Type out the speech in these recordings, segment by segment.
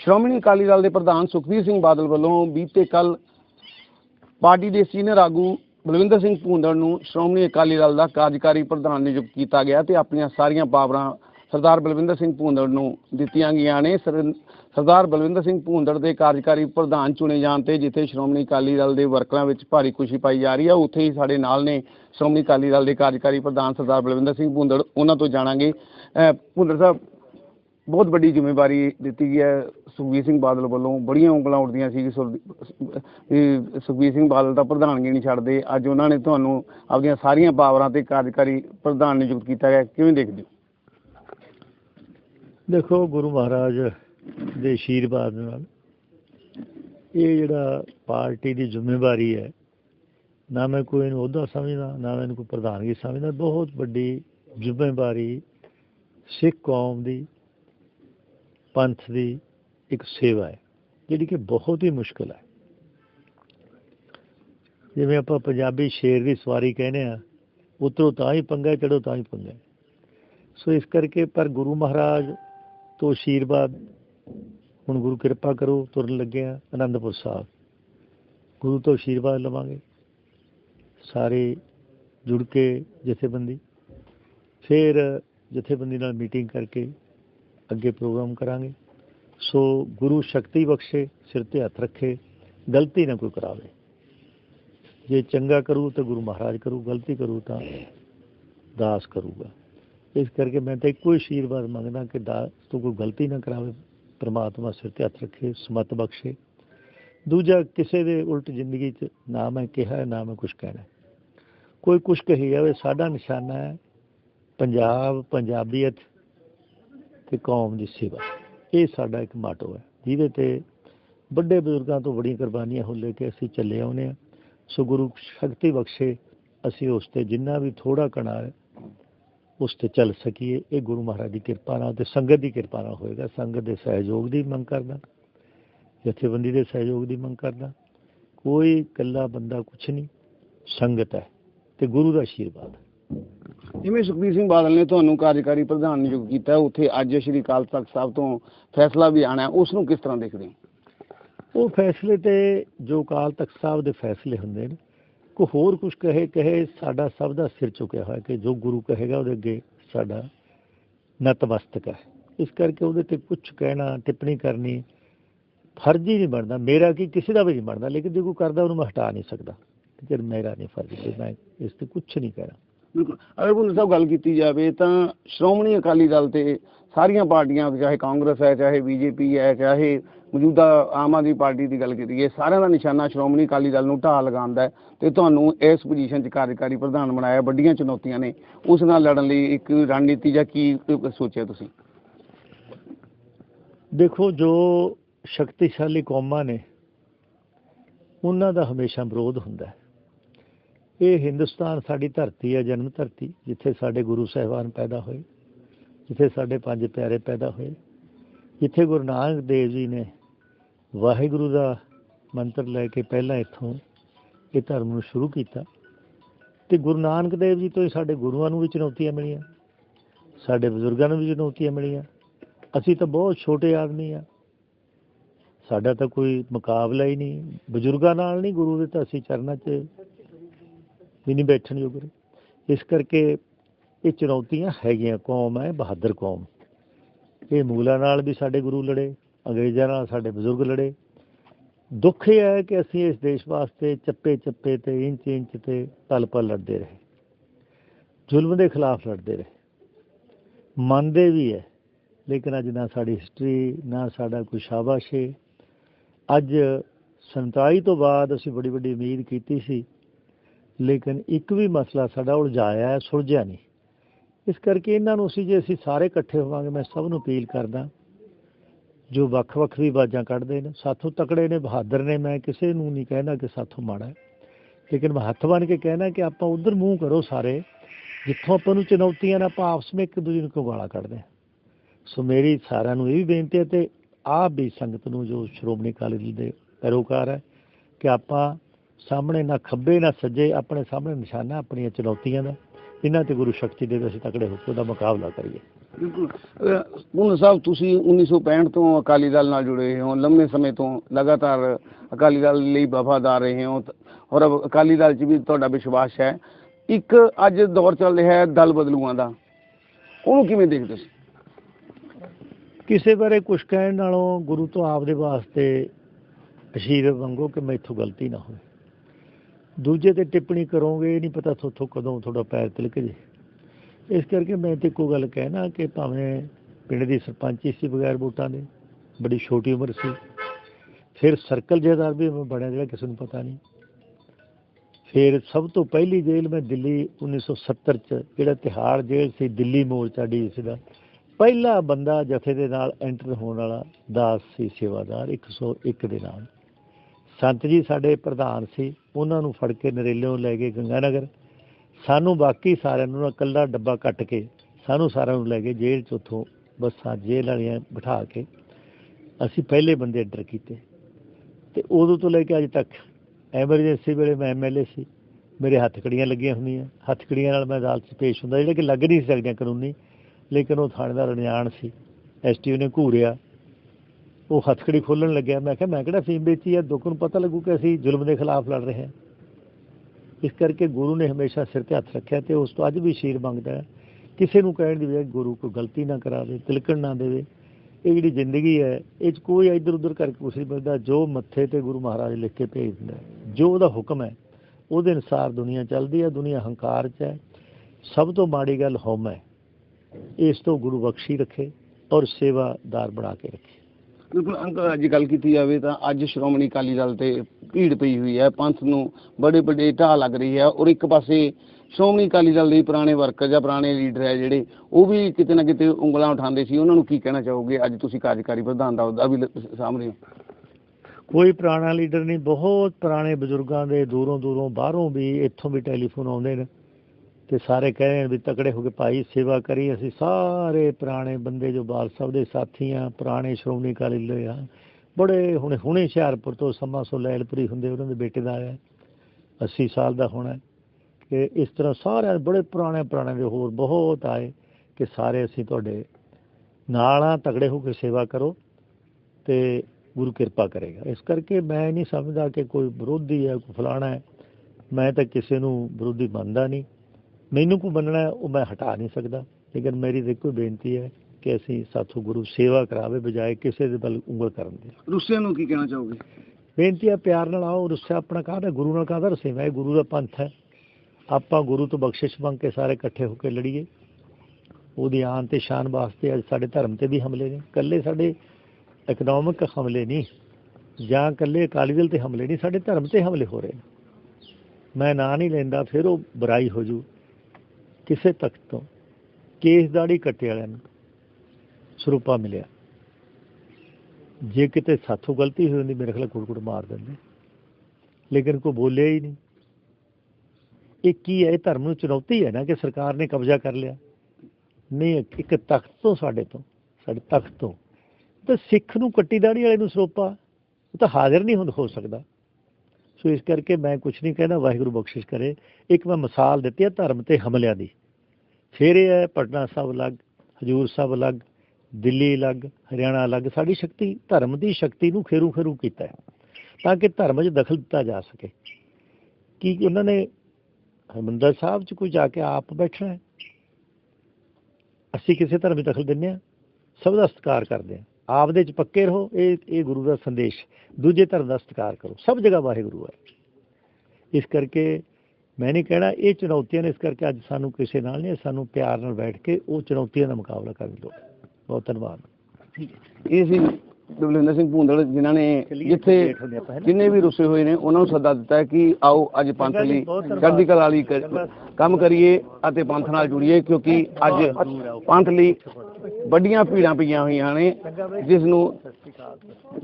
ਸ਼੍ਰੋਮਣੀ ਅਕਾਲੀ ਦਲ ਦੇ ਪ੍ਰਧਾਨ ਸੁਖਬੀਰ ਸਿੰਘ ਬਾਦਲ ਵੱਲੋਂ ਬੀਤੇ ਕੱਲ ਪਾਰਟੀ ਦੇ ਸੀਨੀਅਰ ਆਗੂ ਬਲਵਿੰਦਰ ਸਿੰਘ ਭੂੰਦੜ ਨੂੰ ਸ਼੍ਰੋਮਣੀ ਅਕਾਲੀ ਦਲ ਦਾ ਕਾਰਜਕਾਰੀ ਪ੍ਰਧਾਨ ਨਿਯੁਕਤ ਕੀਤਾ ਗਿਆ ਤੇ ਆਪਣੀਆਂ ਸਾਰੀਆਂ ਪਾਵਰਾਂ ਸਰਦਾਰ ਬਲਵਿੰਦਰ ਸਿੰਘ ਭੂੰਦੜ ਨੂੰ ਦਿੱਤੀਆਂ ਗਈਆਂ ਨੇ। ਸਰ- ਸਰਦਾਰ ਬਲਵਿੰਦਰ ਸਿੰਘ ਭੂੰਦੜ ਦੇ ਕਾਰਜਕਾਰੀ ਪ੍ਰਧਾਨ ਚੁਣੇ ਜਾਣ ਤੇ ਜਿੱਥੇ ਸ਼੍ਰੋਮਣੀ ਅਕਾਲੀ ਦਲ ਦੇ ਵਰਕਰਾਂ ਵਿੱਚ ਭਾਰੀ ਖੁਸ਼ੀ ਪਾਈ ਜਾ ਰਹੀ ਹੈ ਉੱਥੇ ਹੀ ਸਾਡੇ ਨਾਲ ਨੇ ਸ਼੍ਰੋਮਣੀ ਅਕਾਲੀ ਦਲ ਦੇ ਕਾਰਜਕਾਰੀ ਪ੍ਰਧਾਨ ਸਰਦਾਰ ਬਲਵਿੰਦਰ ਸਿੰਘ ਭੂੰਦੜ। ਉਹਨਾਂ ਤੋਂ ਜਾਣਾਂਗੇ। ਭੂੰਦੜ ਸਾਹਿਬ ਬਹੁਤ ਵੱਡੀ ਜ਼ਿੰਮੇਵਾਰੀ ਦਿੱਤੀ ਗਈ ਹੈ ਸੁਖਬੀਰ ਸਿੰਘ ਬਾਦਲ ਵੱਲੋਂ। ਬੜੀਆਂ ਉਂਗਲਾਂ ਉੱਠਦੀਆਂ ਸੀ ਸੁਖਬੀਰ ਸਿੰਘ ਬਾਦਲ ਦਾ ਪ੍ਰਧਾਨਗੀ ਨਹੀਂ ਛੱਡਦੇ। ਅੱਜ ਉਹਨਾਂ ਨੇ ਤੁਹਾਨੂੰ ਆਪਣੀਆਂ ਸਾਰੀਆਂ ਪਾਵਰਾਂ ਤੇ ਕਾਰਜਕਾਰੀ ਪ੍ਰਧਾਨ ਨਿਯੁਕਤ ਕੀਤਾ ਗਿਆ। ਕਿਵੇਂ ਦੇਖਦੇ ਹੋ? ਦੇਖੋ, ਗੁਰੂ ਮਹਾਰਾਜ ਦੇ ਆਸ਼ੀਰਵਾਦ ਨਾਲ ਇਹ ਜਿਹੜਾ ਪਾਰਟੀ ਦੀ ਜ਼ਿੰਮੇਵਾਰੀ ਹੈ, ਨਾ ਮੈਂ ਕੋਈ ਇਹਨੂੰ ਅਹੁਦਾ ਸਮਝਦਾ, ਨਾ ਮੈਂ ਇਹਨੂੰ ਕੋਈ ਪ੍ਰਧਾਨਗੀ ਸਮਝਦਾ। ਬਹੁਤ ਵੱਡੀ ਜ਼ਿੰਮੇਵਾਰੀ ਸਿੱਖ ਕੌਮ ਦੀ ਪੰਥ ਦੀ ਇੱਕ ਸੇਵਾ ਹੈ, ਜਿਹੜੀ ਕਿ ਬਹੁਤ ਹੀ ਮੁਸ਼ਕਲ ਹੈ। ਜਿਵੇਂ ਆਪਾਂ ਪੰਜਾਬੀ ਸ਼ੇਰ ਦੀ ਸਵਾਰੀ ਕਹਿੰਦੇ ਆ ਉਤਰੋ ਤਾਂ ਹੀ ਪੰਗਾ ਚੜੋ ਤਾਂ ਹੀ ਪੰਗਾ। ਸੋ ਇਸ ਕਰਕੇ ਪਰ ਗੁਰੂ ਮਹਾਰਾਜ ਤੋਂ ਆਸ਼ੀਰਵਾਦ ਹੁਣ ਗੁਰੂ ਕਿਰਪਾ ਕਰੋ, ਤੁਰਨ ਲੱਗੇ ਆ ਆਨੰਦਪੁਰ ਸਾਹਿਬ। ਗੁਰੂ ਤੋਂ ਆਸ਼ੀਰਵਾਦ ਲਵਾਂਗੇ। ਸਾਰੇ ਜੁੜ ਕੇ ਜਥੇਬੰਦੀ, ਫਿਰ ਜਥੇਬੰਦੀ ਨਾਲ ਮੀਟਿੰਗ ਕਰਕੇ ਅੱਗੇ ਪ੍ਰੋਗਰਾਮ ਕਰਾਂਗੇ। ਸੋ ਗੁਰੂ ਸ਼ਕਤੀ ਬਖਸ਼ੇ, ਸਿਰ ਤੇ ਹੱਥ ਰੱਖੇ, ਗਲਤੀ ਨਾ ਕੋਈ ਕਰਾਵੇ। ਜੇ ਚੰਗਾ ਕਰੂ ਤਾਂ ਗੁਰੂ ਮਹਾਰਾਜ ਕਰੂ, ਗਲਤੀ ਕਰੂ ਤਾਂ ਦਾਸ ਕਰੂਗਾ। ਇਸ ਕਰਕੇ ਮੈਂ ਤਾਂ ਇੱਕੋ ਹੀ ਆਸ਼ੀਰਵਾਦ ਮੰਗਦਾ ਕਿ ਦਾਸ ਤੋਂ ਕੋਈ ਗਲਤੀ ਨਾ ਕਰਾਵੇ, ਪ੍ਰਮਾਤਮਾ ਸਿਰ ਤੇ ਹੱਥ ਰੱਖੇ, ਸਮਤ ਬਖਸ਼ੇ। ਦੂਜਾ, ਕਿਸੇ ਦੇ ਉਲਟ ਜ਼ਿੰਦਗੀ 'ਚ ਨਾ ਮੈਂ ਕਿਹਾ, ਨਾ ਮੈਂ ਕੁਝ ਕਹਿਣਾ। ਕੋਈ ਕੁਝ ਕਹੀ ਜਾਵੇ, ਸਾਡਾ ਨਿਸ਼ਾਨਾ ਹੈ ਪੰਜਾਬ, ਪੰਜਾਬੀਅਤ ਤੇ ਕੌਮ ਦੀ ਸੇਵਾ। ਇਹ ਸਾਡਾ ਇੱਕ ਮਾਟੋ ਹੈ, ਜਿਹਦੇ ਤੇ ਵੱਡੇ ਬਜ਼ੁਰਗਾਂ ਤੋਂ ਬੜੀਆਂ ਕੁਰਬਾਨੀਆਂ ਹੋ ਲੈ ਕੇ ਅਸੀਂ ਚੱਲੇ ਆਉਨੇ ਆ ਸੋ ਗੁਰੂ ਸ਼ਕਤੀ ਬਖਸ਼ੇ, ਅਸੀਂ ਉਸ ਤੇ ਜਿੰਨਾ ਵੀ ਥੋੜਾ ਕਣਾ ਹੈ, ਉਸ ਤੇ ਚੱਲ ਸਕੀਏ। ਇਹ ਗੁਰੂ ਮਹਾਰਾਜ ਦੀ ਕਿਰਪਾ ਨਾਲ ਤੇ ਸੰਗਤ ਦੀ ਕਿਰਪਾ ਨਾਲ ਹੋਏਗਾ। ਸੰਗਤ ਦੇ ਸਹਿਯੋਗ ਦੀ ਮੰਗ ਕਰਦਾ, ਜਥੇਬੰਦੀ ਦੇ ਸਹਿਯੋਗ ਦੀ ਮੰਗ ਕਰਦਾ। ਕੋਈ ਇਕੱਲਾ ਬੰਦਾ ਕੁਛ ਨਹੀਂ, ਸੰਗਤ ਹੈ ਤੇ ਗੁਰੂ ਦਾ ਆਸ਼ੀਰਵਾਦ ਹੈ। ਜਿਵੇਂ ਸੁਖਬੀਰ ਸਿੰਘ ਬਾਦਲ ਨੇ ਤੁਹਾਨੂੰ ਕਾਰਜਕਾਰੀ ਪ੍ਰਧਾਨ ਨਿਯੁਕਤ ਕੀਤਾ, ਉੱਥੇ ਅੱਜ ਸ਼੍ਰੀ ਅਕਾਲ ਤਖਤ ਸਾਹਿਬ ਤੋਂ ਫੈਸਲਾ ਵੀ ਆਣਾ ਹੈ, ਉਸ ਨੂੰ ਕਿਸ ਤਰ੍ਹਾਂ ਦੇਖਦੇ ਹੋ? ਉਹ ਫੈਸਲੇ ਤੇ ਜੋ ਅਕਾਲ ਤਖਤ ਸਾਹਿਬ ਦੇ ਫੈਸਲੇ ਹੁੰਦੇ ਨੇ, ਕੋ ਹੋਰ ਕੁਝ ਕਹੇ ਕਹੇ ਸਾਡਾ ਸਭ ਦਾ ਸਿਰ ਝੁਕਿਆ ਹੋਇਆ ਕਿ ਜੋ ਗੁਰੂ ਕਹੇਗਾ ਉਹਦੇ ਅੱਗੇ ਸਾਡਾ ਨਤਮਸਤਕ ਹੈ। ਇਸ ਕਰਕੇ ਉਹਦੇ ਤੇ ਕੁਝ ਕਹਿਣਾ, ਟਿੱਪਣੀ ਕਰਨੀ ਫਰਜ਼ ਹੀ ਨਹੀਂ ਬਣਦਾ। ਮੇਰਾ ਕੀ ਕਿਸੇ ਦਾ ਵੀ ਨਹੀਂ ਬਣਦਾ, ਲੇਕਿਨ ਜੇ ਕੋਈ ਕਰਦਾ ਉਹਨੂੰ ਮੈਂ ਹਟਾ ਨਹੀਂ ਸਕਦਾ। ਤੇ ਫਿਰ ਮੇਰਾ ਨਹੀਂ ਫਰਜ਼ ਮੈਂ ਇਸ ਤੇ ਕੁਝ ਨਹੀਂ ਕਹਿਣਾ। ਬਿਲਕੁਲ। ਅਗਰ ਭੁੱਲਰ ਸਾਹਿਬ ਗੱਲ ਕੀਤੀ ਜਾਵੇ ਤਾਂ ਸ਼੍ਰੋਮਣੀ ਅਕਾਲੀ ਦਲ ਤੇ ਸਾਰੀਆਂ ਪਾਰਟੀਆਂ, ਚਾਹੇ ਕਾਂਗਰਸ ਹੈ, ਚਾਹੇ ਬੀਜੇਪੀ ਹੈ, ਚਾਹੇ ਮੌਜੂਦਾ ਆਮ ਆਦਮੀ ਪਾਰਟੀ ਦੀ ਗੱਲ ਕਰੀਏ, ਸਾਰਿਆਂ ਦਾ ਨਿਸ਼ਾਨਾ ਸ਼੍ਰੋਮਣੀ ਅਕਾਲੀ ਦਲ ਨੂੰ ਢਾਹ ਲਗਾਉਂਦਾ ਹੈ ਤੇ ਤੁਹਾਨੂੰ ਇਸ ਪੋਜੀਸ਼ਨ 'ਚ ਕਾਰਜਕਾਰੀ ਪ੍ਰਧਾਨ ਬਣਾਇਆ, ਵੱਡੀਆਂ ਚੁਣੌਤੀਆਂ ਨੇ। ਉਸ ਨਾਲ ਲੜਨ ਲਈ ਇੱਕ ਰਣਨੀਤੀ ਜਾਂ ਕੀ ਸੋਚਿਆ ਤੁਸੀਂ? ਦੇਖੋ, ਜੋ ਸ਼ਕਤੀਸ਼ਾਲੀ ਕੌਮਾਂ ਨੇ, ਉਹਨਾਂ ਦਾ ਹਮੇਸ਼ਾ ਵਿਰੋਧ ਹੁੰਦਾ ਹੈ। ਇਹ ਹਿੰਦੁਸਤਾਨ ਸਾਡੀ ਧਰਤੀ ਹੈ, ਜਨਮ ਧਰਤੀ, ਜਿੱਥੇ ਸਾਡੇ ਗੁਰੂ ਸਾਹਿਬਾਨ ਪੈਦਾ ਹੋਏ, ਜਿੱਥੇ ਸਾਡੇ ਪੰਜ ਪਿਆਰੇ ਪੈਦਾ ਹੋਏ। ਜਿੱਥੇ ਗੁਰੂ ਨਾਨਕ ਦੇਵ ਜੀ ਨੇ ਵਾਹਿਗੁਰੂ ਦਾ ਮੰਤਰ ਲੈ ਕੇ ਪਹਿਲਾਂ ਇੱਥੋਂ ਇਹ ਧਰਮ ਨੂੰ ਸ਼ੁਰੂ ਕੀਤਾ। ਤੇ ਗੁਰੂ ਨਾਨਕ ਦੇਵ ਜੀ ਤੋਂ ਹੀ ਸਾਡੇ ਗੁਰੂਆਂ ਨੂੰ ਵੀ ਚੁਣੌਤੀਆਂ ਮਿਲੀਆਂ, ਸਾਡੇ ਬਜ਼ੁਰਗਾਂ ਨੂੰ ਵੀ ਚੁਣੌਤੀਆਂ ਮਿਲੀਆਂ। ਅਸੀਂ ਤਾਂ ਬਹੁਤ ਛੋਟੇ ਆਦਮੀ ਆ ਸਾਡਾ ਤਾਂ ਕੋਈ ਮੁਕਾਬਲਾ ਹੀ ਨਹੀਂ। ਬਜ਼ੁਰਗਾਂ ਨਾਲ ਨਹੀਂ, ਗੁਰੂ ਦੇ ਤਾਂ ਅਸੀਂ ਚਰਨਾਂ 'ਚ ਵੀ ਨਹੀਂ ਬੈਠਣ ਯੋਗ ਇਸ ਕਰਕੇ ਇਹ ਚੁਣੌਤੀਆਂ ਹੈਗੀਆਂ, ਕੌਮ ਹੈ, ਬਹਾਦਰ ਕੌਮ। ਇਹ ਮੂਲਾ ਨਾਲ ਵੀ ਸਾਡੇ ਗੁਰੂ ਲੜੇ, ਅੰਗਰੇਜ਼ਾਂ ਨਾਲ ਸਾਡੇ ਬਜ਼ੁਰਗ ਲੜੇ। ਦੁੱਖ ਇਹ ਹੈ ਕਿ ਅਸੀਂ ਇਸ ਦੇਸ਼ ਵਾਸਤੇ ਚੱਪੇ ਚੱਪੇ ਤੇ ਇੰਚ ਇੰਚ ਤੇ ਪਲ ਪਲ ਲੜਦੇ ਰਹੇ। ਜ਼ੁਲਮ ਦੇ ਖਿਲਾਫ ਲੜਦੇ ਰਹੇ। ਮੰਨਦੇ ਵੀ ਹੈ, ਲੇਕਿਨ ਅੱਜ ਨਾ ਸਾਡੀ ਹਿਸਟਰੀ ਨਾ ਸਾਡਾ ਕੋਈ ਸ਼ਾਬਾਸ਼ ਹੈ ਅੱਜ 47 ਤੋਂ ਬਾਅਦ ਅਸੀਂ ਬੜੀ ਵੱਡੀ ਉਮੀਦ ਕੀਤੀ ਸੀ ਲੇਕਿਨ ਇੱਕ ਵੀ ਮਸਲਾ ਸਾਡਾ ਉਲਝਾਇਆ ਹੈ ਸੁਲਝਿਆ ਨਹੀਂ। ਇਸ ਕਰਕੇ ਇਹਨਾਂ ਨੂੰ ਅਸੀਂ ਜੇ ਅਸੀਂ ਸਾਰੇ ਇਕੱਠੇ ਹੋਵਾਂਗੇ, ਮੈਂ ਸਭ ਨੂੰ ਅਪੀਲ ਕਰਦਾ, ਜੋ ਵੱਖ-ਵੱਖ ਵੀ ਬਾਜਾਂ ਕੱਢਦੇ ਨੇ, ਸਾਥੋਂ ਤਕੜੇ ਨੇ, ਬਹਾਦਰ ਨੇ, ਮੈਂ ਕਿਸੇ ਨੂੰ ਨਹੀਂ ਕਹਿਣਾ ਕਿ ਸਾਥੋਂ ਮਾੜਾ ਹੈ। ਲੇਕਿਨ ਮੈਂ ਹੱਥ ਬਣ ਕੇ ਕਹਿਣਾ ਕਿ ਆਪਾਂ ਉਧਰ ਮੂੰਹ ਕਰੋ ਸਾਰੇ, ਜਿੱਥੋਂ ਆਪਾਂ ਨੂੰ ਚੁਣੌਤੀਆਂ ਨੇ, ਆਪਾਂ ਆਪਸ ਵਿੱਚ ਇੱਕ ਦੂਜੇ ਨੂੰ ਕਿਉਂ ਗਾਲਾਂ ਕੱਢਦੇ ਹਾਂ। ਸੋ ਮੇਰੀ ਸਾਰਿਆਂ ਨੂੰ ਇਹ ਵੀ ਬੇਨਤੀ ਹੈ ਤੇ ਆਪ ਵੀ ਸੰਗਤ ਨੂੰ ਜੋ ਸ਼੍ਰੋਮਣੀ ਅਕਾਲੀ ਦਲ ਦੇ ਪੈਰੋਕਾਰ ਹੈ, ਕਿ ਆਪਾਂ ਸਾਹਮਣੇ ਨਾ ਖੱਬੇ ਨਾ ਸੱਜੇ ਆਪਣੇ ਸਾਹਮਣੇ ਨਿਸ਼ਾਨਾ ਆਪਣੀਆਂ ਚੁਣੌਤੀਆਂ ਦਾ। ਇਹਨਾਂ ਤੇ ਗੁਰੂ ਸ਼ਕਤੀ ਦੇ ਅਸੀਂ ਤਕੜੇ ਹੋ ਕੇ ਉਹਦਾ ਮੁਕਾਬਲਾ ਕਰੀਏ। ਬਿਲਕੁਲ। ਪੁੰਨ ਸਾਹਿਬ ਤੁਸੀਂ 1965 ਤੋਂ ਅਕਾਲੀ ਦਲ ਨਾਲ ਜੁੜੇ ਹੋ। ਲੰਮੇ ਸਮੇਂ ਤੋਂ ਲਗਾਤਾਰ ਅਕਾਲੀ ਦਲ ਲਈ ਵਫਾਦਾਰ ਰਹੇ ਹੋ। ਔਰ ਅਕਾਲੀ ਦਲ 'ਚ ਵੀ ਤੁਹਾਡਾ ਵਿਸ਼ਵਾਸ ਹੈ। ਇੱਕ ਅੱਜ ਦੌਰ ਚੱਲ ਰਿਹਾ ਹੈ ਦਲ ਬਦਲੂਆਂ ਦਾ। ਉਹਨੂੰ ਕਿਵੇਂ ਦੇਖਦੇ ਸੀ ਕਿਸੇ ਬਾਰੇ ਕੁਝ ਕਹਿਣ ਨਾਲੋਂ ਗੁਰੂ ਤੋਂ ਆਪਦੇ ਵਾਸਤੇ ਅਸ਼ੀਰਵਾਦ ਮੰਗੋ ਕਿ ਮੈਥੋਂ ਗਲਤੀ ਨਾ ਹੋਵੇ। ਦੂਜੇ ਤੇ ਟਿੱਪਣੀ ਕਰੋਗੇ, ਇਹ ਨਹੀਂ ਪਤਾ ਥੋਥੋਂ ਕਦੋਂ ਤੁਹਾਡਾ ਪੈਰ ਤਿਲਕ ਜੇ। ਇਸ ਕਰਕੇ ਮੈਂ ਤੇ ਇੱਕੋ ਗੱਲ ਕਹਿਣਾ ਕਿ ਭਾਵੇਂ ਪਿੰਡ ਦੀ ਸਰਪੰਚੀ ਸੀ ਬਗੈਰ ਵੋਟਾਂ ਦੇ, ਬੜੀ ਛੋਟੀ ਉਮਰ ਸੀ। ਫਿਰ ਸਰਕਲ ਜੇਦਾਰ ਵੀ ਮੈਂ ਬਣਿਆ ਜਿਹੜਾ ਕਿਸੇ ਨੂੰ ਪਤਾ ਨਹੀਂ। ਫਿਰ ਸਭ ਤੋਂ ਪਹਿਲੀ ਜੇਲ੍ਹ ਮੈਂ ਦਿੱਲੀ 1970 ਚ, ਜਿਹੜਾ ਤਿਹਾੜ ਜੇਲ੍ਹ ਸੀ, ਦਿੱਲੀ ਮੋਰਚਾ ਡੀਸੀ ਦਾ। ਪਹਿਲਾ ਬੰਦਾ ਜਥੇ ਦੇ ਨਾਲ ਐਂਟਰ ਹੋਣ ਵਾਲਾ ਦਾਸ ਸੀ, ਸੇਵਾਦਾਰ 101 ਦੇ ਨਾਲ ਸੰਤ ਜੀ ਸਾਡੇ ਪ੍ਰਧਾਨ ਸੀ, ਉਹਨਾਂ ਨੂੰ ਫੜ ਕੇ ਨਰੇਲਿਓਂ ਲੈ ਗਏ ਗੰਗਾਨਗਰ। ਸਾਨੂੰ ਬਾਕੀ ਸਾਰਿਆਂ ਨੂੰ ਨਾ ਇਕੱਲਾ ਡੱਬਾ ਕੱਟ ਕੇ ਸਾਨੂੰ ਸਾਰਿਆਂ ਨੂੰ ਲੈ ਕੇ ਜੇਲ੍ਹ ਚ ਉੱਥੋਂ ਬੱਸਾਂ ਜੇਲ੍ਹ ਵਾਲੀਆਂ ਬਿਠਾ ਕੇ। ਅਸੀਂ ਪਹਿਲੇ ਬੰਦੇ ਐਂਟਰ ਕੀਤੇ। ਤੇ ਉਦੋਂ ਤੋਂ ਲੈ ਕੇ ਅੱਜ ਤੱਕ ਐਮਰਜੈਂਸੀ ਵੇਲੇ ਮੈਂ ਐਮਐਲਏ ਸੀ। ਮੇਰੇ ਹੱਥਕੜੀਆਂ ਲੱਗੀਆਂ ਹੁੰਦੀਆਂ। ਹੱਥਕੜੀਆਂ ਨਾਲ ਮੈਂ ਅਦਾਲਤ 'ਚ ਪੇਸ਼ ਹੁੰਦਾ, ਜਿਹੜੇ ਕਿ ਲੱਗ ਨਹੀਂ ਸੀ ਸਕਦੀਆਂ ਕਾਨੂੰਨੀ। ਲੇਕਿਨ ਉਹ ਥਾਣੇਦਾਰ ਅਣਜਾਣ ਸੀ। ਐਸਟੀਓ ਨੇ ਘੂਰਿਆ। ਉਹ ਹੱਥਕੜੀ ਖੋਲਣ ਲੱਗਿਆ। ਮੈਂ ਕਿਹਾ, ਮੈਂ ਕਿਹੜਾ ਫੀਮ ਵੇਚੀ ਹੈ ਦੁੱਖ ਨੂੰ ਪਤਾ ਲੱਗੂ ਕਿ ਅਸੀਂ ਜ਼ੁਲਮ ਦੇ ਖਿਲਾਫ ਲੜ ਰਹੇ ਹਾਂ। ਇਸ ਕਰਕੇ ਗੁਰੂ ਨੇ ਹਮੇਸ਼ਾ ਸਿਰ ਤੇ ਹੱਥ ਰੱਖਿਆ ਤੇ ਉਸ ਤੋਂ ਅੱਜ ਵੀ ਸ਼ੀਰ ਮੰਗਦਾ ਹੈ, ਕਿਸੇ ਨੂੰ ਕਹਿਣ ਦੀ ਬਜਾਏ ਗੁਰੂ ਕੋਈ ਗਲਤੀ ਨਾ ਕਰਾਵੇ, ਤਿਲਕਣ ਨਾ ਦੇਵੇ। ਇਹ ਜਿਹੜੀ ਜ਼ਿੰਦਗੀ ਹੈ, ਇਹ 'ਚ ਕੋਈ ਇੱਧਰ ਉੱਧਰ ਕਰਕੇ ਕੁਛ ਨਹੀਂ ਬਚਦਾ, ਜੋ ਮੱਥੇ ਤੇ ਗੁਰੂ ਮਹਾਰਾਜ ਲਿਖ ਕੇ ਭੇਜ ਦਿੰਦਾ ਜੋ ਉਹਦਾ ਹੁਕਮ ਹੈ, ਉਹਦੇ ਅਨੁਸਾਰ ਦੁਨੀਆ ਚੱਲਦੀ ਹੈ, ਦੁਨੀਆ ਹੰਕਾਰ 'ਚ ਹੈ। ਸਭ ਤੋਂ ਮਾੜੀ ਗੱਲ ਹਉਮ ਹੈ ਇਸ ਤੋਂ ਗੁਰੂ ਬਖਸ਼ੀ ਰੱਖੇ ਔਰ ਸੇਵਾਦਾਰ ਬਣਾ ਕੇ ਰੱਖੇ। ਬਿਲਕੁਲ ਅੰਕਲ, ਅੱਜ ਗੱਲ ਕੀਤੀ ਜਾਵੇ ਤਾਂ ਅੱਜ ਸ਼੍ਰੋਮਣੀ ਅਕਾਲੀ ਦਲ ਤੇ ਭੀੜ ਪਈ ਹੋਈ ਹੈ, ਪੰਥ ਨੂੰ ਬੜੇ ਵੱਡੇ ਢਾਹ ਲੱਗ ਰਹੀ ਹੈ ਔਰ ਇੱਕ ਪਾਸੇ ਸ਼੍ਰੋਮਣੀ ਅਕਾਲੀ ਦਲ ਦੇ ਪੁਰਾਣੇ ਵਰਕਰ ਜਾਂ ਪੁਰਾਣੇ ਲੀਡਰ ਹੈ ਜਿਹੜੇ, ਉਹ ਵੀ ਕਿਤੇ ਨਾ ਕਿਤੇ ਉਂਗਲਾਂ ਉਠਾਉਂਦੇ ਸੀ। ਉਹਨਾਂ ਨੂੰ ਕੀ ਕਹਿਣਾ ਚਾਹੋਗੇ? ਅੱਜ ਤੁਸੀਂ ਕਾਰਜਕਾਰੀ ਪ੍ਰਧਾਨ ਦਾ ਅਹੁਦਾ ਵੀ ਸਾਹਮਣੇ ਹੋ। ਕੋਈ ਪੁਰਾਣਾ ਲੀਡਰ ਨਹੀਂ, ਬਹੁਤ ਪੁਰਾਣੇ ਬਜ਼ੁਰਗਾਂ ਦੇ ਦੂਰੋਂ ਦੂਰੋਂ ਬਾਹਰੋਂ ਵੀ ਇੱਥੋਂ ਵੀ ਟੈਲੀਫੋਨ ਆਉਂਦੇ ਨੇ। ਤੇ ਸਾਰੇ ਕਹਿ ਰਹੇ ਨੇ ਵੀ ਤਕੜੇ ਹੋ ਕੇ ਭਾਈ ਸੇਵਾ ਕਰੀ, ਅਸੀਂ ਸਾਰੇ ਪੁਰਾਣੇ ਬੰਦੇ ਜੋ ਬਾਲ ਸਾਹਿਬ ਦੇ ਸਾਥੀ ਆ, ਪੁਰਾਣੇ ਸ਼੍ਰੋਮਣੀ ਅਕਾਲੀ ਦਲ ਆ, ਬੜੇ ਹੁਣੇ ਹੁਣੇ ਹੁਸ਼ਿਆਰਪੁਰ ਤੋਂ ਸਮਾਂ ਸੋ ਲੈਲਪੁਰੀ ਹੁੰਦੇ ਉਹਨਾਂ ਦੇ ਬੇਟੇ ਦਾ ਆਇਆ 80 ਸਾਲ ਦਾ ਹੋਣਾ ਕਿ ਇਸ ਤਰ੍ਹਾਂ ਸਾਰੇ ਬੜੇ ਪੁਰਾਣੇ ਪੁਰਾਣੇ ਦੇ ਹੋਰ ਬਹੁਤ ਆਏ ਕਿ ਸਾਰੇ ਅਸੀਂ ਤੁਹਾਡੇ ਨਾਲ ਆ ਤਗੜੇ ਹੋ ਕੇ ਸੇਵਾ ਕਰੋ ਤੇ ਗੁਰੂ ਕਿਰਪਾ ਕਰੇਗਾ। ਇਸ ਕਰਕੇ ਮੈਂ ਨਹੀਂ ਸਮਝਦਾ ਕਿ ਕੋਈ ਵਿਰੋਧੀ ਹੈ ਕੋਈ ਫਲਾਣਾ ਹੈ, ਮੈਂ ਤਾਂ ਕਿਸੇ ਨੂੰ ਵਿਰੋਧੀ ਮੰਨਦਾ ਨਹੀਂ। ਮੈਨੂੰ ਕੋਈ ਮੰਨਣਾ ਹੈ, ਉਹ ਮੈਂ ਹਟਾ ਨਹੀਂ ਸਕਦਾ। ਲੇਕਿਨ ਮੇਰੀ ਤਾਂ ਇੱਕੋ ਬੇਨਤੀ ਹੈ ਕਿ ਅਸੀਂ ਸਾਥੋਂ ਗੁਰੂ ਸੇਵਾ ਕਰਾਵੇ ਬਜਾਏ ਕਿਸੇ ਦੇ ਵੱਲ ਉਂਗਲ ਕਰਨ ਦੇ। ਰੁੱਸਿਆਂ ਨੂੰ ਕੀ ਕਹਿਣਾ ਚਾਹੋਗੇ? ਬੇਨਤੀ ਹੈ ਪਿਆਰ ਨਾਲ ਆਓ ਰੁੱਸਿਆ ਆਪਣਾ ਕਾਹਦਾ ਗੁਰੂ ਨਾਲ ਕਾਹਦਾ ਰਸੇਵਾ ਇਹ ਗੁਰੂ ਦਾ ਪੰਥ ਹੈ। ਆਪਾਂ ਗੁਰੂ ਤੋਂ ਬਖਸ਼ਿਸ਼ ਮੰਗ ਕੇ ਸਾਰੇ ਇਕੱਠੇ ਹੋ ਕੇ ਲੜੀਏ। ਉਹਦੀ ਆਨ ਤੇ ਸ਼ਾਨ ਵਾਸਤੇ ਅੱਜ ਸਾਡੇ ਧਰਮ ਤੇ ਵੀ ਹਮਲੇ ਨੇ। ਇਕੱਲੇ ਸਾਡੇ ਇਕਨੋਮਿਕ ਹਮਲੇ ਨਹੀਂ ਜਾਂ ਇਕੱਲੇ ਅਕਾਲੀ ਦਲ ਤੇ ਹਮਲੇ ਨਹੀਂ ਸਾਡੇ ਧਰਮ ਤੇ ਹਮਲੇ ਹੋ ਰਹੇ ਨੇ। ਮੈਂ ਨਾਂ ਨਹੀਂ ਲੈਂਦਾ ਫਿਰ ਉਹ ਬੁਰਾਈ ਹੋ ਜੂ। ਕਿਸੇ ਤਖ਼ਤ ਤੋਂ ਕੇਸ ਦਾੜੀ ਕੱਟੇ ਵਾਲਿਆਂ ਨੂੰ ਸਰੂਪਾ ਮਿਲਿਆ। ਜੇ ਕਿਤੇ ਸਾਥੋਂ ਗਲਤੀ ਹੋਈ ਹੁੰਦੀ ਮੇਰੇ ਖਿਆਲ ਕੁੜਕੁੜ ਮਾਰ ਦਿੰਦੇ। ਲੇਕਿਨ ਕੋਈ ਬੋਲਿਆ ਹੀ ਨਹੀਂ। ਇਹ ਕੀ ਹੈ? ਇਹ ਧਰਮ ਨੂੰ ਚੁਣੌਤੀ ਹੈ ਨਾ ਕਿ ਸਰਕਾਰ ਨੇ ਕਬਜ਼ਾ ਕਰ ਲਿਆ। ਨਹੀਂ, ਇੱਕ ਤਖਤ ਤੋਂ ਸਾਡੇ ਤੋਂ, ਸਾਡੇ ਤਖਤ ਤੋਂ। ਤਾਂ ਸਿੱਖ ਨੂੰ ਕੱਟੀ ਦਾੜੀ ਵਾਲੇ ਨੂੰ ਸਰੋਪਾ, ਉਹ ਤਾਂ ਹਾਜ਼ਰ ਨਹੀਂ ਹੁੰਦਾ, ਹੋ ਸਕਦਾ। ਸੋ ਇਸ ਕਰਕੇ ਮੈਂ ਕੁਝ ਨਹੀਂ ਕਹਿੰਦਾ ਵਾਹਿਗੁਰੂ ਬਖਸ਼ਿਸ਼ ਕਰੇ। ਇੱਕ ਮੈਂ ਮਿਸਾਲ ਦਿੱਤੀ ਹੈ ਧਰਮ ਤੇ ਹਮਲਿਆਂ ਦੀ। ਫਿਰ ਇਹ ਹੈ, ਪਟਨਾ ਸਾਹਿਬ ਅਲੱਗ, ਹਜੂਰ ਸਾਹਿਬ ਅਲੱਗ, ਦਿੱਲੀ ਅਲੱਗ, ਹਰਿਆਣਾ ਅਲੱਗ। ਸਾਡੀ ਸ਼ਕਤੀ, ਧਰਮ ਦੀ ਸ਼ਕਤੀ ਨੂੰ ਖੇਰੂ ਖੇਰੂ ਕੀਤਾ ਹੈ, ਤਾਂ ਕਿ ਧਰਮ 'ਚ ਦਖਲ ਦਿੱਤਾ ਜਾ ਸਕੇ। ਕੀ ਉਹਨਾਂ ਨੇ ਹਰਿਮੰਦਰ ਸਾਹਿਬ 'ਚ ਕੋਈ ਜਾ ਕੇ ਆਪ ਬੈਠਣਾ ਹੈ? ਅਸੀਂ ਕਿਸੇ ਧਰਮ 'ਚ ਦਖਲ ਦਿੰਦੇ ਹਾਂ, ਸਭ ਦਾ ਸਤਿਕਾਰ ਕਰਦੇ ਹਾਂ। ਆਪ ਦੇ 'ਚ ਪੱਕੇ ਰਹੋ, ਇਹ ਇਹ ਗੁਰੂ ਦਾ ਸੰਦੇਸ਼। ਦੂਜੇ ਧਰਮ ਦਾ ਸਤਿਕਾਰ ਕਰੋ। ਸਭ ਜਗ੍ਹਾ ਵਾਹਿਗੁਰੂ ਹੈ। ਇਸ ਕਰਕੇ ਮੈਂ ਨਹੀਂ ਕਹਿਣਾ ਇਹ ਚੁਣੌਤੀਆਂ ਨੇ ਇਸ ਕਰਕੇ ਅੱਜ ਸਾਨੂੰ ਕਿਸੇ ਨਾਲ ਨਹੀਂ ਸਾਨੂੰ ਪਿਆਰ ਨਾਲ ਬੈਠ ਕੇ ਉਹ ਚੁਣੌਤੀਆਂ ਦਾ ਮੁਕਾਬਲਾ ਕਰਨ ਦੀ ਲੋੜ ਬਹੁਤ ਧੰਨਵਾਦ। ਇਹ ਸੀ ਬਲਵਿੰਦਰ ਸਿੰਘ ਭੂੰਦੜ ਜਿਨ੍ਹਾਂ ਨੇ ਜਿੱਥੇ ਜਿੰਨੇ ਵੀ ਰੁੱਸੇ ਹੋਏ ਨੇ ਉਹਨਾਂ ਨੂੰ ਸੱਦਾ ਦਿੱਤਾ ਕਿ ਆਓ ਅੱਜ ਪੰਥ ਲਈ। ਚੜ੍ਹਦੀ ਕਲਾ ਲਈ ਕੰਮ ਕਰੀਏ ਅਤੇ ਪੰਥ ਨਾਲ ਜੁੜੀਏ ਕਿਉਂਕਿ ਅੱਜ ਪੰਥ ਲਈ ਵੱਡੀਆਂ ਭੀੜਾਂ ਪਈਆਂ ਹੋਈਆਂ ਨੇ ਜਿਸ ਨੂੰ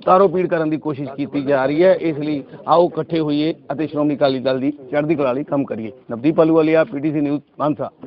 ਤਾਰੋ ਪੀੜ ਕਰਨ ਦੀ ਕੋਸ਼ਿਸ਼ ਕੀਤੀ ਜਾ ਰਹੀ ਹੈ। ਇਸ ਲਈ ਆਓ ਇਕੱਠੇ ਹੋਈਏ ਅਤੇ ਸ਼੍ਰੋਮਣੀ ਅਕਾਲੀ ਦਲ ਦੀ ਚੜ੍ਹਦੀ ਕਲਾ ਲਈ ਕੰਮ ਕਰੀਏ। Navdeep Ahluwalia PTC news Mansa.